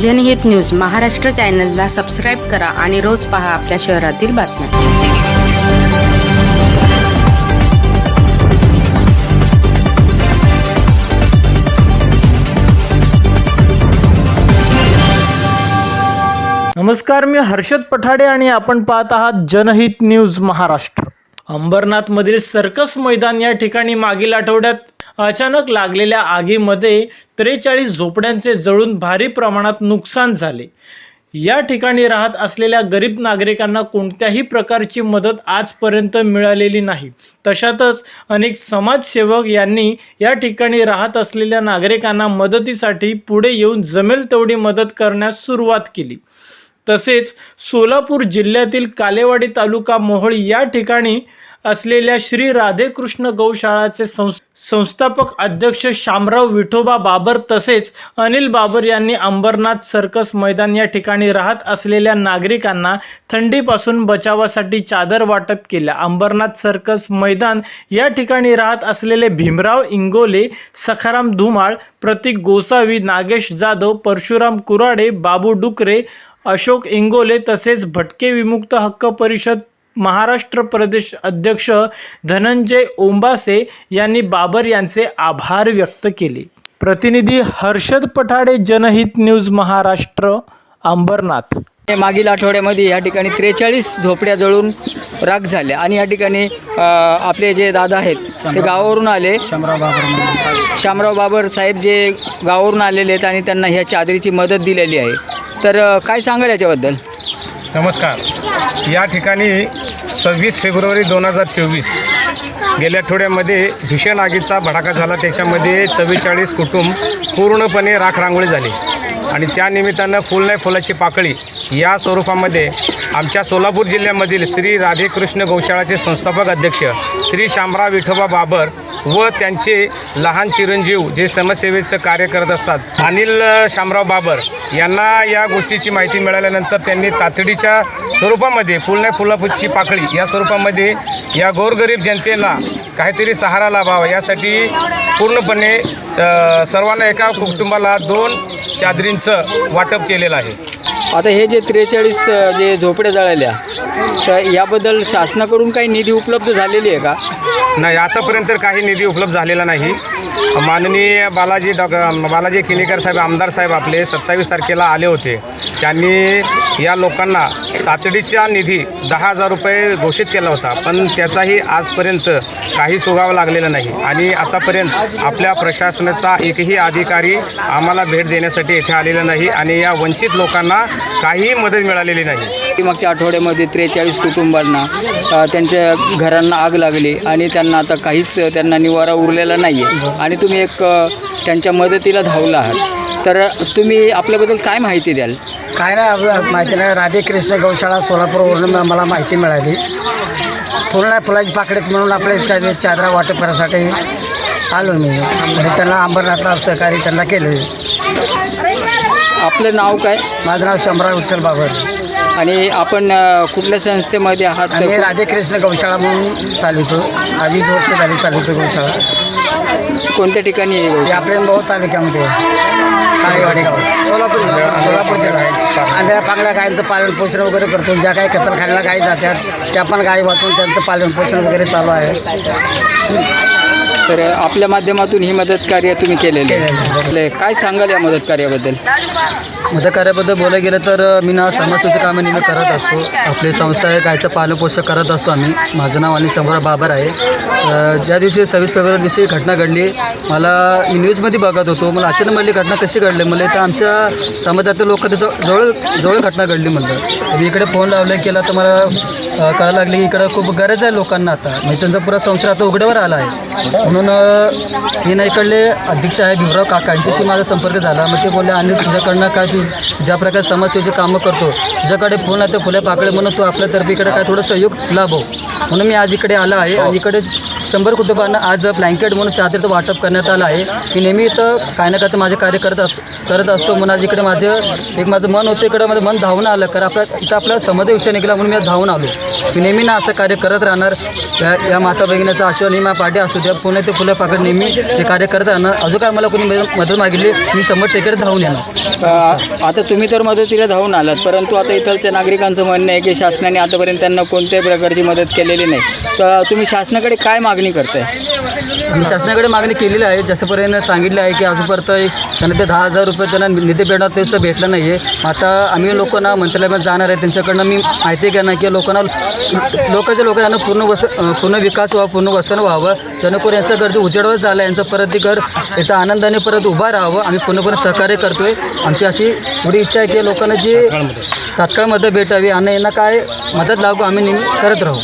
जनहित न्यूज महाराष्ट्र चॅनलला सबस्क्राईब करा आणि रोज पहा आपल्या शहरातील बातम्या. नमस्कार मी हर्षद पठाडे आणि आपण पाहत आहात जनहित न्यूज महाराष्ट्र. अंबरनाथमधील सर्कस मैदान या ठिकाणी मागील आठवड्यात अचानक लागलेल्या आगीमध्ये त्रेचाळीस झोपड्यांचे जळून भारी प्रमाणात नुकसान झाले. या ठिकाणी राहत असलेल्या गरीब नागरिकांना कोणत्याही प्रकारची मदत आजपर्यंत मिळालेली नाही. तशातच अनेक समाजसेवक यांनी या ठिकाणी राहत असलेल्या नागरिकांना मदतीसाठी पुढे येऊन जमेल तेवढी मदत करण्यास सुरुवात केली. तसेच सोलापूर जिल्ह्यातील कालेवाडी तालुका मोहोळ या ठिकाणी असलेल्या श्री राधेकृष्ण गौशाळाचे संस संस्थापक अध्यक्ष शामराव विठोबा बाबर तसेच अनिल बाबर यांनी अंबरनाथ सर्कस मैदान या ठिकाणी राहत असलेल्या नागरिकांना थंडीपासून बचावासाठी चादर वाटप केल्या. अंबरनाथ सर्कस मैदान या ठिकाणी राहत असलेले भीमराव इंगोले सखाराम धुमाळ प्रतीक गोसावी नागेश जाधव परशुराम कुराडे बाबू डुकरे अशोक इंगोले तसेच भटके विमुक्त हक्क परिषद महाराष्ट्र प्रदेश अध्यक्ष धनंजय ओंबासे यांनी बाबर यांचे आभार व्यक्त केले. प्रतिनिधी हर्षद पठाडे जनहित न्यूज महाराष्ट्र अंबरनाथ. हे मागील आठवड्यामध्ये या ठिकाणी त्रेचाळीस झोपड्या जळून राख झाल्या आणि या ठिकाणी आपले जे दादा आहेत ते गावावरून आले. शामराव बाबर साहेब जे गावावरून आलेले आहेत आणि त्यांना ह्या चादरीची मदत दिलेली आहे. तर काय सांगाल याच्याबद्दल? नमस्कार. या ठिकाणी सव्वीस फेब्रुवारी दोन हजार चोवीस गेल्या आठवड्यामध्ये भीषण आगीचा भडाका झाला. त्याच्यामध्ये चव्वेचाळीस कुटुंब पूर्णपणे राख रांगोळी झाली. आणि त्यानिमित्तानं फुल नाही फुलाची पाकळी या स्वरूपामध्ये आमच्या सोलापूर जिल्ह्यामधील श्री राधेकृष्ण गौशाळाचे संस्थापक अध्यक्ष श्री शामराव विठोबा बाबर व त्यांचे लहान चिरंजीव जे समाजसेवेचं कार्य करत असतात. अनिल शामराव बाबर यांना या गोष्टीची माहिती मिळाल्यानंतर त्यांनी तातडीच्या स्वरूपामध्ये फुलण्या फुलाफुची पाकळी या स्वरूपामध्ये या गोरगरीब जनतेला काहीतरी सहारा लाभावा यासाठी पूर्णपणे सर्वांना एका कुटुंबाला दोन चादरींचं वाटप केलेलं आहे. आता हे जे त्रेचाळीस जे झोपड्या जळाल्या तर याबद्दल शासनाकडून काही निधी उपलब्ध झालेली आहे का? नाही आतापर्यंत काही निधी उपलब्ध झालेला नाही. माननीय बालाजी डॉ बालाजी किनीकर साहेब आमदार साहेब आपले सत्तावीस तारखेला आले होते. त्यांनी या लोकांना तातडीचा निधी दहा हजार रुपये घोषित केला होता. पण त्याचाही आजपर्यंत काही सुगावा लागलेला नाही. आणि आतापर्यंत आपल्या प्रशासनाचा एकही अधिकारी आम्हाला भेट देण्यासाठी येथे आलेला नाही आणि या वंचित लोकांना काहीही मदत मिळालेली नाही. मागच्या आठवड्यामध्ये त्रेचाळीस कुटुंबांना त्यांच्या घरांना आग लागली आणि त्यांना आता काहीच त्यांना निवारा उरलेला नाही आहे आणि तुम्ही एक त्यांच्या मदतीला धावला आहात. तर तुम्ही आपल्याबद्दल काय माहिती द्याल? काय नाही आपलं माहिती नाही. राधेकृष्ण गौशाळा सोलापूरवरून मला माहिती मिळाली. फुल फुलाची पाकडेत म्हणून आपले चा चादरा वाटप करायसाठी आलो मी. त्यांना अंबरनाथला सहकारी त्यांना केलं. आपलं नाव काय? माझं नाव शंभराव विठ्ठल बाबर. आणि आपण अ, कुठल्या संस्थेमध्ये आहात? आणि राधेकृष्ण गौशाळा म्हणून चालवतो अडीच वर्ष झाली चालवतो गौशाळा. कोणत्या ठिकाणी आहे हे गौशाळा? आपल्या मोह तालुक्यामध्ये. काळेवाडी गाव. सोलापूर सोलापूर जिल्हा आहे आणि त्या पांगड्या गायींचं पालन पोषण वगैरे करतो. ज्या काही कत्तलखान्याला गायी जातात त्या पण गायी वाचून त्यांचं पालन पोषण वगैरे चालू आहे. तर आपल्या माध्यमातून ही मदत कार्य तुम्ही केलेले आहे. काय सांगाल या मदत कार्याबद्दल? मदत कार्याबद्दल बोलायला गेलं तर मी ना समाजसेवेची कामे नेहमी करत असतो. आपली संस्था आहे गायचं पालनपोषण करत असतो आम्ही. माझं नाव आणि शंभर बाबर आहे. ज्या दिवशी सव्वीस फेब्रुवारी दिवशी घटना घडली मला मी न्यूजमध्ये बघत होतो. मला अचानक म्हणली घटना कशी घडली? मला इथं आमच्या समाजातील लोक त्याचं जवळ जवळ घटना घडली म्हणलं. तर मी इकडे फोन लावले केला तर मला कळायला लागले की इकडं खूप गरज आहे लोकांना आता. म्हणजे त्यांचा पुरा संसार आता उघड्यावर आला आहे. म्हणून हे ना इकडले अध्यक्ष आहे भीमराव काका. यांच्याशी माझा संपर्क झाला. मग ते बोलले आणि तुझ्याकडनं काय तू ज्या प्रकारे समाजसेवेची कामं करतो तुझ्याकडे फोन आहे ते फुले पाकडे म्हणून तू आपल्यातर्फे इकडे काय थोडं सहयोग लाभव. म्हणून मी आज इकडे आला आहे आणि इकडे शंभर कुटुंबांना आज ब्लँकेट म्हणून चादरचं वाटप करण्यात आलं आहे. मी नेहमी इथं काय ना काय तर माझे कार्य करत अस करत असतो. म्हणून आज इकडे माझं एक माझं मन होतं इकडं माझं मन धावून आलं. कारण आपल्या इथं आपला समाज विषय निघाला म्हणून मी आज धावून आलो. मी नेहमी ना असं कार्य करत राहणार. या या माता भगिनीचा आशीर्वाद नेहमी पाठी असू द्या. पुणे ते फुलं पाकड नेहमी हे कार्य करत राहणार. अजून काय मला कोणी मदत मागितली? मी शंभर टेकर धावून येणार. आता तुम्ही तर मदतीला धावून आलात. परंतु आता इथलच्या नागरिकांचं म्हणणं आहे की शासनाने आतापर्यंत त्यांना कोणत्याही प्रकारची मदत केलेली नाही. तर तुम्ही शासनाकडे काय मागणी करताय? आम्ही शासनाकडे मागणी केलेली आहे. जसंपर्यंत सांगितलं आहे की अजूनपर्यंत त्यांना ते दहा हजार रुपये त्यांना निधी भेटणार तेच भेटलं नाही आहे आता आम्ही लोकांना मंत्रालयात जाणार आहे. त्यांच्याकडनं मी माहिती घेणार की लोकांना लोकांच्या लोकांना पूर्ण वस पूर्ण विकास व्हावा पूर्ण वसन व्हावं. जेणेकरून यांचं गरज उजेडवर झालं यांचं परत ते घर याच्या आनंदाने परत उभा राहावं. आम्ही पूर्णपणे सहकार्य करतोय. आमची अशी एवढी इच्छा आहे की लोकांना जी तात्काळ मदत भेटावी आणि यांना काय मदत लागू आम्ही नेहमी करत राहू.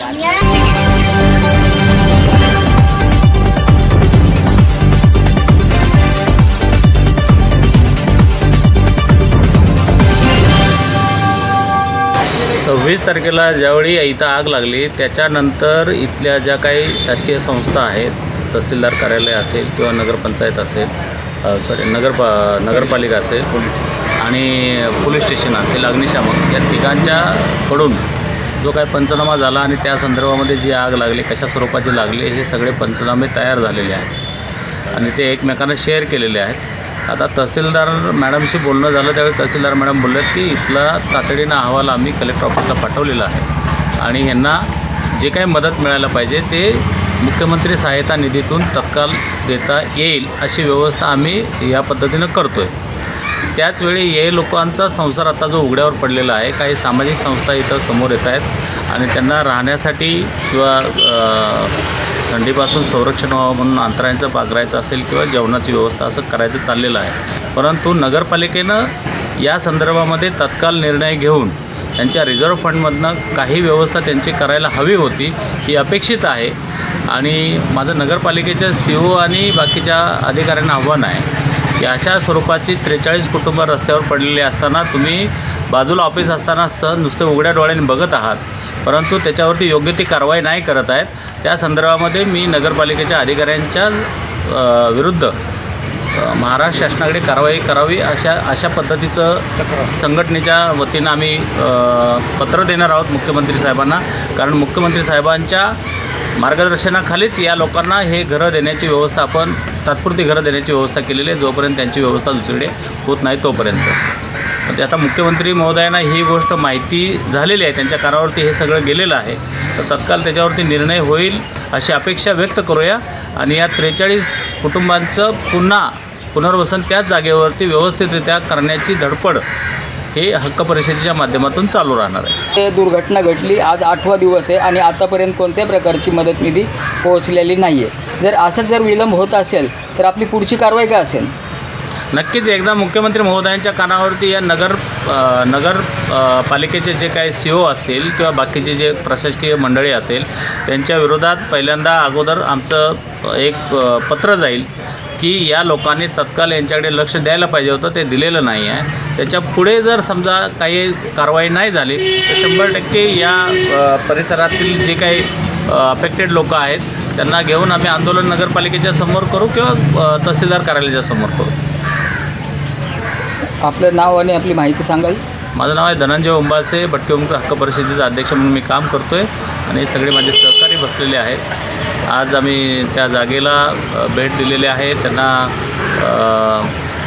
सव्वीस तारखेला ज्यावेळी इथं आग लागली त्याच्यानंतर इथल्या ज्या काही शासकीय संस्था आहेत तहसीलदार कार्यालय असेल किंवा नगरपंचायत असेल सॉरी नगरपा नगरपालिका असेल आणि पोलीस स्टेशन असेल अग्निशामक या तिघांच्याकडून जो काय पंचनामा झाला आणि त्या संदर्भामध्ये जी आग लागली कशा स्वरूपाची लागली हे सगळे पंचनामे तयार झालेले आहेत. आणि ते एकमेकांना शेअर केलेले आहेत. आता तहसीलदार मॅडमशी बोलणं झालं त्यावेळी तहसीलदार मॅडम बोलल्यात की इथला तातडीनं अहवाल आम्ही कलेक्टर ऑफिसला पाठवलेला आहे. आणि यांना जे काही मदत मिळायला पाहिजे ते मुख्यमंत्री सहायता निधीतून तत्काल देता येईल अशी व्यवस्था आम्ही या पद्धतीनं करतो आहे त्याचवेळी हे लोकांचा संसार आता जो उघड्यावर पडलेला आहे काही सामाजिक संस्था इथं समोर येत आहेत आणि त्यांना राहण्यासाठी किंवा थंडीपासून संरक्षण व्हावं म्हणून अंतरायचं पागरायचं असेल किंवा जेवणाची व्यवस्था असं करायचं चाललेलं आहे. परंतु नगरपालिकेनं या संदर्भामध्ये तत्काळ निर्णय घेऊन त्यांच्या रिझर्व्ह फंडमधनं काही व्यवस्था त्यांची करायला हवी होती ही अपेक्षित आहे. आणि माझं नगरपालिकेच्या सी ओ आणि बाकीच्या अधिकाऱ्यांना आव्हान आहे की अशा स्वरूपाची त्रेचाळीस कुटुंब रस्त्यावर पडलेली असताना तुम्ही बाजूला ऑफिस असताना सण नुसते उघड्या डोळ्याने बघत आहात परंतु त्याच्यावरती योग्य ती कारवाई नाही करत आहेत. त्या संदर्भामध्ये मी नगरपालिकेच्या अधिकाऱ्यांच्या विरुद्ध महाराष्ट्र शासनाकडे कारवाई करावी अशा अशा पद्धतीचं संघटनेच्या वतीनं आम्ही पत्र देणार आहोत मुख्यमंत्री साहेबांना. कारण मुख्यमंत्री साहेबांच्या मार्गदर्शनाखालीच या लोकांना हे घरं देण्याची व्यवस्था आपण तात्पुरती घरं देण्याची व्यवस्था केलेली आहे. जोपर्यंत त्यांची व्यवस्था दुसरीकडे होत नाही तोपर्यंत. म्हणजे आता मुख्यमंत्री महोदयांना ही गोष्ट माहिती झालेली आहे. त्यांच्या कानावरती हे सगळं गेलेलं आहे. तर तत्काळ त्याच्यावरती निर्णय होईल अशी अपेक्षा व्यक्त करूया. आणि या त्रेचाळीस कुटुंबांचं पुन्हा पुनर्वसन त्याच जागेवरती व्यवस्थितरित्या करण्याची धडपड हे हक्क परिषदेच्या माध्यमातून चालू राहणार आहे. ते दुर्घटना घडली. आज आठवा दिवस आहे आणि आतापर्यंत कोणत्या प्रकारची मदत निधी पोहोचलेली नाही आहे जर असंच जर विलंब होत असेल तर आपली पुढची कारवाई काय असेल? नक्कीच एकदा मुख्यमंत्री महोदयांच्या कानावरती या नगर नगर पालिकेचे जे काही सी ओ असतील किंवा बाकीचे जे प्रशासकीय मंडळी असेल त्यांच्या विरोधात पहिल्यांदा अगोदर आमचं एक पत्र जाईल की या लोकांनी तत्काळ यांच्याकडे लक्ष द्यायला पाहिजे होतं ते दिलेलं नाही आहे. त्याच्या पुढे जर समजा काही कारवाई नाही झाली तर शंभर टक्के या परिसरातील जे काही अफेक्टेड लोक आहेत त्यांना घेऊन आम्ही आंदोलन नगरपालिकेच्या समोर करू किंवा तहसीलदार कार्यालयाच्या समोर करू. आपलं नाव आणि आपली माहिती सांगाल? माझं नाव आहे धनंजय उंबासे भटकेमुक्त हक्क परिषदेचा अध्यक्ष म्हणून मी काम करतो आहे आणि सगळे माझे सहकारी बसलेले आहेत. आज आम्ही त्या जागेला भेट दिलेली आहे. त्यांना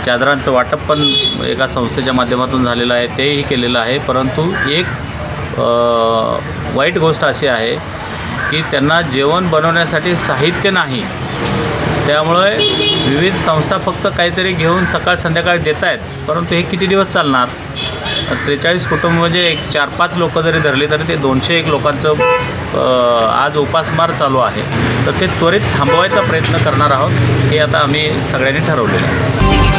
चादरांचं वाटप पण एका संस्थेच्या माध्यमातून झालेलं आहे तेही केलेलं आहे. परंतु एक वाईट गोष्ट अशी आहे की त्यांना जेवण बनवण्यासाठी साहित्य नाही. त्यामुळे विविध संस्था फक्त काहीतरी घेऊन सकाळ संध्याकाळी देत आहेत परंतु हे किती दिवस चालणार? त्रेचाळीस कुटुंब म्हणजे एक चार पाच लोकं जरी धरली तरी ते दोनशे एक लोकांचं आज उपासमार चालू आहे. तर ते त्वरित थांबवायचा प्रयत्न करणार आहोत हे आता आम्ही सगळ्यांनी ठरवलेलं आहे.